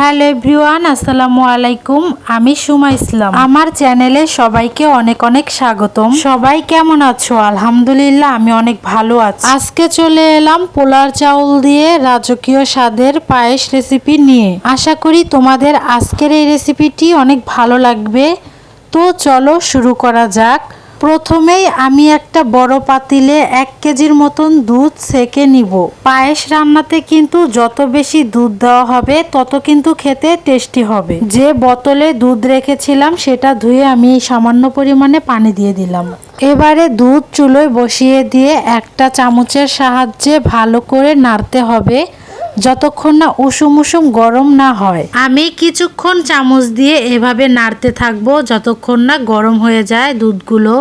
Hello everyone, আসসালামু আলাইকুম। আমি সুমা ইসলাম। আমার চ্যানেলে সবাইকে অনেক অনেক স্বাগতম। সবাই কেমন আছো? আলহামদুলিল্লাহ, আমি অনেক ভালো আছি। আজকে চলে এলাম পোলার চাউল দিয়ে রাজকীয় স্বাদের পায়েস রেসিপি নিয়ে। আশা করি তোমাদের আজকের এই রেসিপিটি অনেক ভালো লাগবে। তো চলো শুরু করা যাক। প্রথমেই আমি একটা বড় পাতিলে এক কেজির মতন দুধ সেকে নিব। পায়েস রান্নাতে কিন্তু যত বেশি দুধ দেওয়া হবে, তত কিন্তু খেতে টেস্টি হবে। যে বোতলে দুধ রেখেছিলাম, সেটা ধুয়ে আমি সামান্য পরিমাণে পানি দিয়ে দিলাম। এবারে দুধ চুলোয় বসিয়ে দিয়ে একটা চামচের সাহায্যে ভালো করে নাড়তে হবে, যতক্ষণ না উষুম উষুম গরম না হয়। আমি কিছুক্ষণ চামচ দিয়ে এভাবে নাড়তে থাকব, যতক্ষণ না গরম হয়ে যায় দুধগুলো।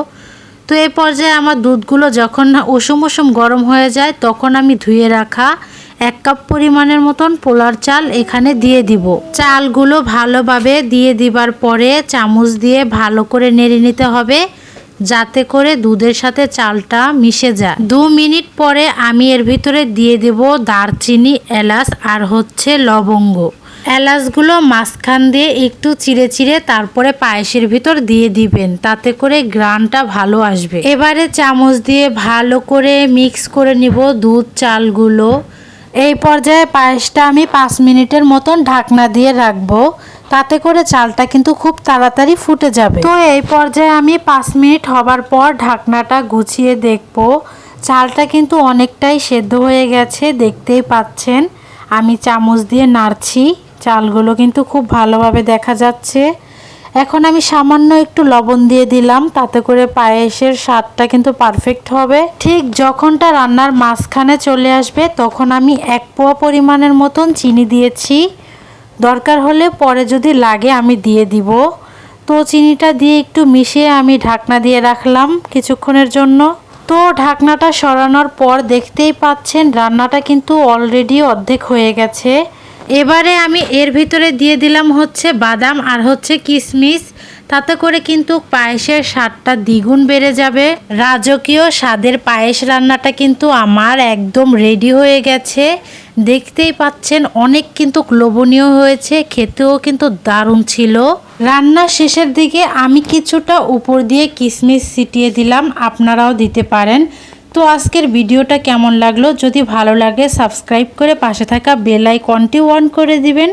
তো এই পর্যায়ে আমার দুধগুলো যখন না উষুম উষুম গরম হয়ে যায়, তখন আমি ধুয়ে রাখা এক কাপ পরিমাণের মতন পোলার চাল এখানে দিয়ে দিব। চালগুলো ভালোভাবে দিয়ে দিবার পরে চামচ দিয়ে ভালো করে নেড়ে নিতে হবে, যাতে করে দুধের সাথে চালটা মিশে যায়। দু মিনিট পরে আমি এর ভিতরে দিয়ে দেব দারচিনি, এলাচ আর হচ্ছে লবঙ্গ। এলাচগুলো মাঝখান দিয়ে একটু চিড়ে চিড়ে তারপরে পায়েসের ভিতর দিয়ে দিবেন। তাতে করে গ্রানটা ভালো আসবে। এবারে চামচ দিয়ে ভালো করে মিক্স করে নিব দুধ চালগুলো। এই পর্যায়ে পায়েসটা আমি পাঁচ মিনিটের মতন ঢাকনা দিয়ে রাখব। তাতে করে চালটা কিন্তু খুব তাড়াতাড়ি ফুটে যাবে। তো এই পর্যায়ে আমি পাঁচ মিনিট হবার পর ঢাকনাটা গুছিয়ে দেখব। চালটা কিন্তু অনেকটাই সেদ্ধ হয়ে গেছে, দেখতেই পাচ্ছেন। আমি চামচ দিয়ে নাড়ছি। চালগুলো কিন্তু খুব ভালোভাবে দেখা যাচ্ছে। এখন আমি সামান্য একটু লবণ দিয়ে দিলাম, তাতে করে পায়েসের স্বাদটা কিন্তু পারফেক্ট হবে। ঠিক যখনটা রান্নার মাঝখানে চলে আসবে, তখন আমি এক পোয়া পরিমাণের মতন চিনি দিয়েছি। দরকার হলে পরে যদি লাগে আমি দিয়ে দিব। তো চিনিটা দিয়ে একটু মিশিয়ে আমি ঢাকনা দিয়ে রাখলাম কিছুক্ষণের জন্য। তো ঢাকনাটা সরানোর পর দেখতেই পাচ্ছেন, রান্নাটা কিন্তু অলরেডি অর্ধেক হয়ে গেছে। এবারে আমি এর ভিতরে দিয়ে দিলাম হচ্ছে বাদাম আর হচ্ছে কিশমিশ তাতে করে কিন্তু পায়েসের স্বাদটা দ্বিগুণ বেড়ে যাবে। রাজকীয় স্বাদের পায়েস রান্নাটা কিন্তু আমার একদম রেডি হয়ে গেছে। দেখতেই পাচ্ছেন, অনেক কিন্তু লোভনীয় হয়েছে, খেতেও কিন্তু দারুণ ছিল। রান্নার শেষের দিকে আমি কিছুটা উপর দিয়ে কিশমিশ ছিটিয়ে দিলাম, আপনারাও দিতে পারেন। তো আজকের ভিডিওটা কেমন লাগল? যদি ভালো লাগে সাবস্ক্রাইব করে পাশে থাকা বেল আইকনটি অন করে দিবেন।